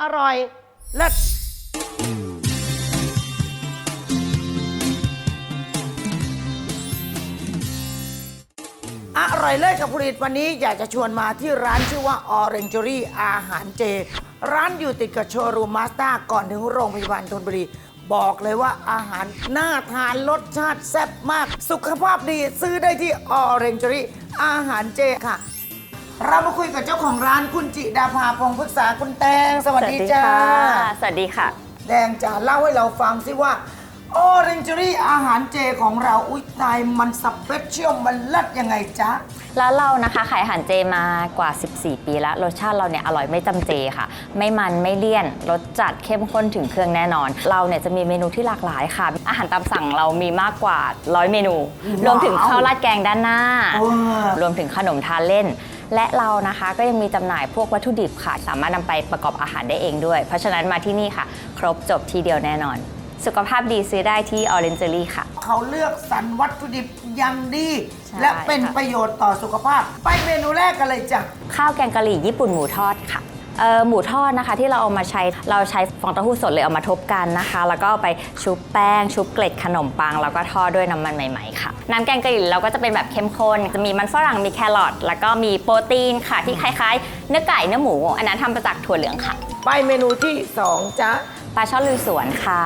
อร่อยเลิศอร่อยเลิศกับผลิตวันนี้อยากจะชวนมาที่ร้านชื่อว่า Orangery อาหารเจ ร้านอยู่ติดกับโชว์รูมมาสตาก่อนถึงโรงพยาบาลธนบุรี บอกเลยว่าอาหารน่าทานรสชาติแซ่บมาก สุขภาพดีซื้อได้ที่ Orangery อาหารเจค่ะ เรามาคุยกับเจ้าของร้านคุณจิดาภาพงศ์พฤกษาคุณแตง สวัสดีจ้า สวัสดีค่ะ แดงจ๋าเล่าให้เราฟังสิว่าออเรนจ r รี่อาหารเจของเราอุ้ยตายมันสเปเชียลมันเลิศยังไงจ๊ะร้านเรานะคะขายอาหารเจมากว่า 14 ปีแล้วรสชาติเราเนี่ยอร่อยไม่จำเจค่ะ ไม่มันไม่เลี่ยนรสจัดเข้มข้นถึงเครื่องแน่นอน เราเนี่ยจะมีเมนูที่หลากหลายค่ะ อาหารตามสั่งเรามีมากกว่า100เมนู รวมถึงข้าวราดแกงด้านหน้าว้าวรวมถึงขนมทานเล่น และเรานะคะก็ยังมีจำหน่ายพวกวัตถุดิบค่ะ สามารถนำไปประกอบอาหารได้เองด้วย เพราะฉะนั้นมาที่นี่ค่ะ ครบจบทีเดียวแน่นอน สุขภาพดีซื้อได้ที่ Orangery ค่ะ เขาเลือกสรรวัตถุดิบอยังดีใช่และเป็นค่ะประโยชน์ต่อสุขภาพ ไปเมนูแรกกันเลยจ้ะข้าวแกงกะหรี่ญี่ปุ่นหมูทอดค่ะเอ่อ หมูทอดนะคะที่เราเอามาใช้เราใช้ฟองเต้าหู้สดเลยเอามาทบกันนะคะ แล้วก็เอาไปชุบแป้ง ชุบเกล็ดขนมปัง แล้วก็ทอดด้วยน้ำมันใหม่ๆค่ะ น้ำแกงกะหรี่เราก็จะเป็นแบบเข้มข้นจะมีมันฝรั่งมีแครอทแล้วก็มีโปรตีนค่ะ ที่คล้ายๆ เนื้อไก่เนื้อหมู อันนั้นทำมาจากถั่วเหลืองค่ะ ไปเมนูที่สองจ๊ะปลาช่อนลุยสวนค่ะ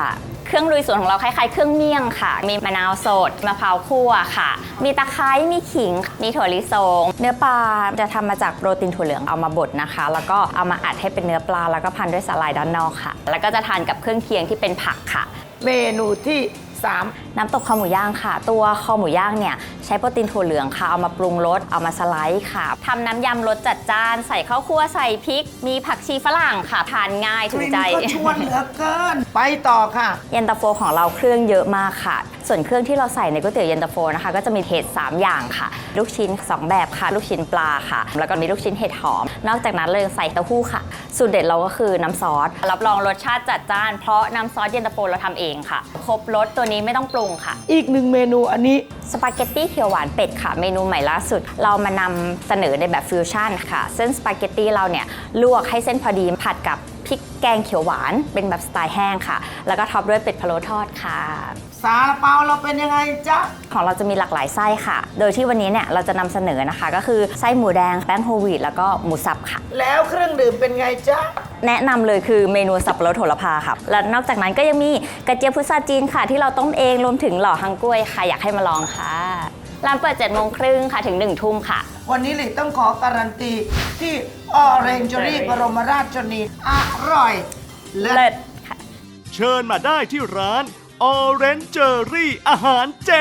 เครื่องลุยสวนของเราคล้ายๆ เครื่องเมี่ยงค่ะ มีมะนาวสดมะพร้าวคั่วค่ะ มีตะไคร้มีขิง มีถั่วลิสง เนื้อปลาจะทำมาจากโปรตีนถั่วเหลืองเอามาบดนะคะ แล้วก็เอามาอัดให้เป็นเนื้อปลา แล้วก็พันด้วยสาหร่ายด้านนอกค่ะ แล้วก็จะทานกับเครื่องเคียงที่เป็นผักค่ะ เมนูที่ สามน้ำตกคอหมูย่างค่ะ ตัวคอหมูย่างเนี่ยใช้โปรตีนถั่วเหลืองค่ะ เอามาปรุงรส เอามาสไลด์ค่ะทำน้ำยำรสจัดจ้าน ใส่ข้าวคั่วใส่พริก มีผักชีฝรั่งค่ะ ทานง่ายกถูกลิ่นใจก็ชวนเหลือเกิน ไปต่อค่ะ เย็นตาโฟของเราเครื่องเยอะมากค่ะ ส่วนเครื่องที่เราใส่ในก๋วยเตี๋ยวเย็นตาโฟนะคะ ก็จะมีเห็ด3 อย่างค่ะ ลูกชิ้น 2 แบบค่ะ ลูกชิ้นปลาค่ะ แล้วก็มีลูกชิ้นเห็ดหอม นอกจากนั้นเรายังใส่เต้าหู้ค่ะ สูตรเด็ดเราก็คือน้ำซอส รับรองรสชาติจัดจ้าน เพราะน้ำซอสเย็นตาโฟเราทำเองค่ะ ครบรสตัวนี้ไม่ต้องปรุงค่ะ อีกหนึ่งเมนูอันนี้ สปาเกตตี้เขียวหวานเป็ดค่ะ เมนูใหม่ล่าสุด เรามานำเสนอในแบบฟิวชั่นค่ะ เส้นสปาเกตตี้เราเนี่ยลวกให้เส้นพอดีผัดกับ พริกแกงเขียวหวานเป็นแบบสไตล์แห้งค่ะ แล้วก็ท็อปด้วยเป็ดพะโล้ทอดค่ะ ซาลาเปาเราเป็นยังไงจ๊ะ ของเราจะมีหลากหลายไส้ค่ะ โดยที่วันนี้เนี่ยเราจะนำเสนอนะคะ ก็คือไส้หมูแดงแป้งโฮลวีตแล้วก็หมูสับค่ะ แล้วเครื่องดื่มเป็นไงจ๊ะ แนะนำเลยคือเมนูสับปะรดโหระพาค่ะและนอกจากนั้นก็ยังมีกระเจี๊ยบพุทราจีนค่ะ ที่เราต้มเองรวมถึงหล่อฮังกล้วยค่ะอยากให้มาลองค่ะ ร้านเปิด7จ็ดโมงครึ่งค่ะถึง1นึ่ทุ่มค่ะ วันนี้หลิต้องขอการันตีที่ Orangery บรมราชชนนี อร่อย เลิเลิศศค่ะ เชิญมาได้ที่ร้าน Orangery อาหารเจ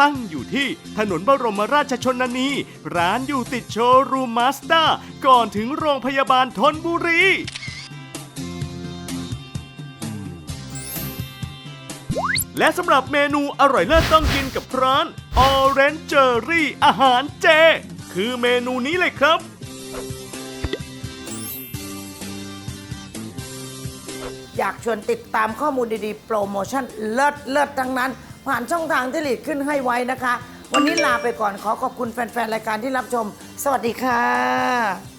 ตั้งอยู่ที่ถนนบรมราชชนนี ร้านอยู่ติดโชว์รูมมาสด้าก่อนถึงโรงพยาบาลทนบุรี และสำหรับเมนูอร่อยเลิศต้องกินกับร้าน ออเรนเจอรี่อาหารเจ คือเมนูนี้เลยครับ อยากชวนติดตามข้อมูลดีๆ โปรโมชั่นเลิศเลิศทั้งนั้น ผ่านช่องทางที่หลีดขึ้นให้ไว้นะคะ วันนี้ลาไปก่อนขอขอบคุณแฟน ๆ รายการที่รับชม สวัสดีค่ะ